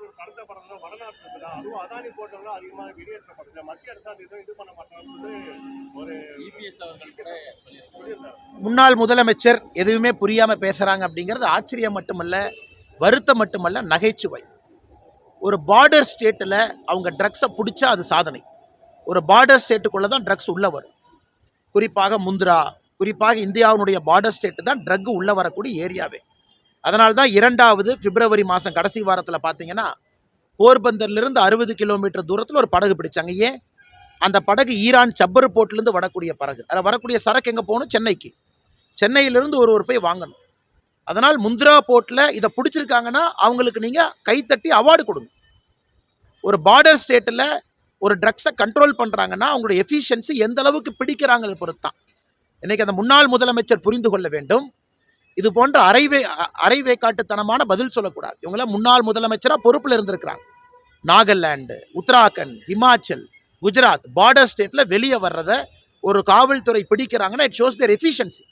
தமிழ்நாட்டுல தான் அதுவும் அதானி போட்டவங்க அதிகமாக வெளியேற்றப்படுது மத்திய அரசாங்கம் எதுவும் இது பண்ண மாட்டாங்கன்னு ஒரு இபிஎஸ் அவர்கள் கூட சொல்லியிருக்காங்க. சொல்லியிருந்தாங்க முன்னாள் முதலமைச்சர் எதுவுமே புரியாம பேசுறாங்க அப்படிங்கிறது ஆச்சரியம் மட்டுமல்ல வருத்தம் மட்டுமல்ல நகைச்சுவை. ஒரு பார்டர் ஸ்டேட்டில் அவங்க ட்ரக்ஸை பிடிச்சா அது சாதனை. ஒரு பார்டர் ஸ்டேட்டுக்குள்ளே தான் ட்ரக்ஸ் உள்ளே வரும். குறிப்பாக முந்திரா குறிப்பாக இந்தியாவினுடைய பார்டர் ஸ்டேட்டு தான் ட்ரக் உள்ளே வரக்கூடிய ஏரியாவே அதனால் தான் இரண்டாவது பிப்ரவரி மாதம் கடைசி வாரத்தில் பார்த்தீங்கன்னா போர்பந்தர்லேருந்து அறுபது கிலோமீட்டர் தூரத்தில் ஒரு படகு பிடிச்சாங்க. ஏன்? அந்த படகு ஈரான் சப்பர் போர்ட்லேருந்து வரக்கூடிய படகு. அதில் வரக்கூடிய சரக்கு எங்கே போகணும்? சென்னைக்கு. சென்னையிலிருந்து ஒரு ஒரு போய் வாங்கணும். அதனால் முந்திரா போர்ட்டில் இதை பிடிச்சிருக்காங்கன்னா அவங்களுக்கு நீங்கள் கைத்தட்டி அவார்டு கொடுங்க. ஒரு பார்டர் ஸ்டேட்டில் ஒரு ட்ரக்ஸை கண்ட்ரோல் பண்ணுறாங்கன்னா அவங்களோட எஃபிஷியன்சி எந்த அளவுக்கு பிடிக்கிறாங்கிறது பொறுத்து தான் இன்றைக்கி அந்த முன்னாள் முதலமைச்சர் புரிந்து கொள்ள வேண்டும். இது போன்ற அரைவே அ- அரைவேக்காட்டுத்தனமான பதில் சொல்லக்கூடாது. இவங்களாம் முன்னாள் முதலமைச்சராக பொறுப்பில் இருந்திருக்கிறாங்க. நாகாலாண்டு உத்தராகண்ட் ஹிமாச்சல் குஜராத் பார்டர் ஸ்டேட்டில் வெளியே வர்றதை ஒரு காவல்துறை பிடிக்கிறாங்கன்னா இட் ஷோஸ் தேர் எஃபிஷியன்சி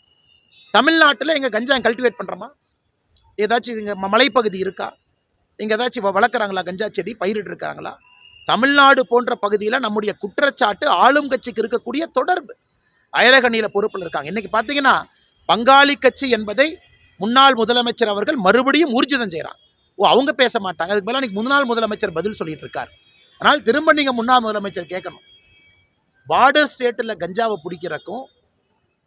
தமிழ்நாட்டில் எங்கள் கஞ்சா கல்டிவேட் பண்ணுறோமா ஏதாச்சும் இங்கே மலைப்பகுதி இருக்கா? இங்கே ஏதாச்சும் வ- வளர்க்குறாங்களா கஞ்சா செடி? பயிரிட்டு இருக்காங்களா? தமிழ்நாடு போன்ற பகுதியில் நம்முடைய குற்றச்சாட்டு ஆளும் கட்சிக்கு இருக்கக்கூடிய தொடர்பு. அயலகணியில் பொறுப்பில் இருக்காங்க. இன்றைக்கி பார்த்தீங்கன்னா பங்காளி கட்சி என்பதை முன்னாள் முதலமைச்சர் அவர்கள் மறுபடியும் ஊர்ஜிதம் செய்கிறாங்க ஓ அவங்க பேச மாட்டாங்க. அதுக்கு பதிலாக இன்னைக்கு முன்னாள் முதலமைச்சர் பதில் சொல்லிட்டு இருக்கார். ஆனால் திரும்ப நீங்கள் முன்னாள் முதலமைச்சர் கேட்கணும். பார்டர் ஸ்டேட்டில் கஞ்சாவை பிடிக்கிறக்கும்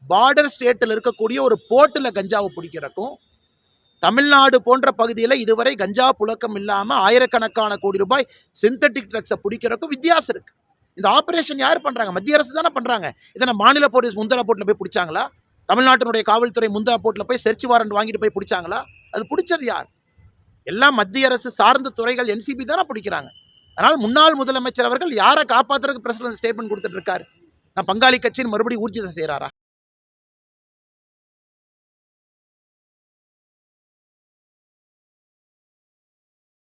பார்டர் ஸ்டேட்டில் இருக்கக்கூடிய ஒரு போர்ட்டில் கஞ்சாவை பிடிக்கிறக்கும் தமிழ்நாடு போன்ற பகுதியில் இதுவரை கஞ்சா புழக்கம் இல்லாமல் ஆயிரக்கணக்கான கோடி ரூபாய் சிந்தட்டிக் ட்ரக்ஸை பிடிக்கிறக்கும் வித்தியாசம் இருக்குது இந்த ஆப்ரேஷன் யார் பண்ணுறாங்க மத்திய அரசு தானே பண்ணுறாங்க இதனை மாநில போலீஸ் முந்தரா போர்ட்டில் போய் பிடிச்சாங்களா? தமிழ்நாட்டினுடைய காவல்துறை முந்தா போர்ட்டில் போய் செர்ச் வாரண்ட் வாங்கிட்டு போய் பிடிச்சாங்களா? அது பிடிச்சது யார்? எல்லாம் மத்திய அரசு சார்ந்த துறைகள் என்சிபி தானே பிடிக்கிறாங்க. அதனால் முன்னாள் முதலமைச்சர் அவர்கள் யாரை காப்பாற்றுறதுக்கு பிரசிடன்ட் ஸ்டேட்மெண்ட் கொடுத்துட்டு இருக்காரு? நான் பங்காளி கட்சின்னு மறுபடியும் ஊர்ஜிதம் செய்கிறாரா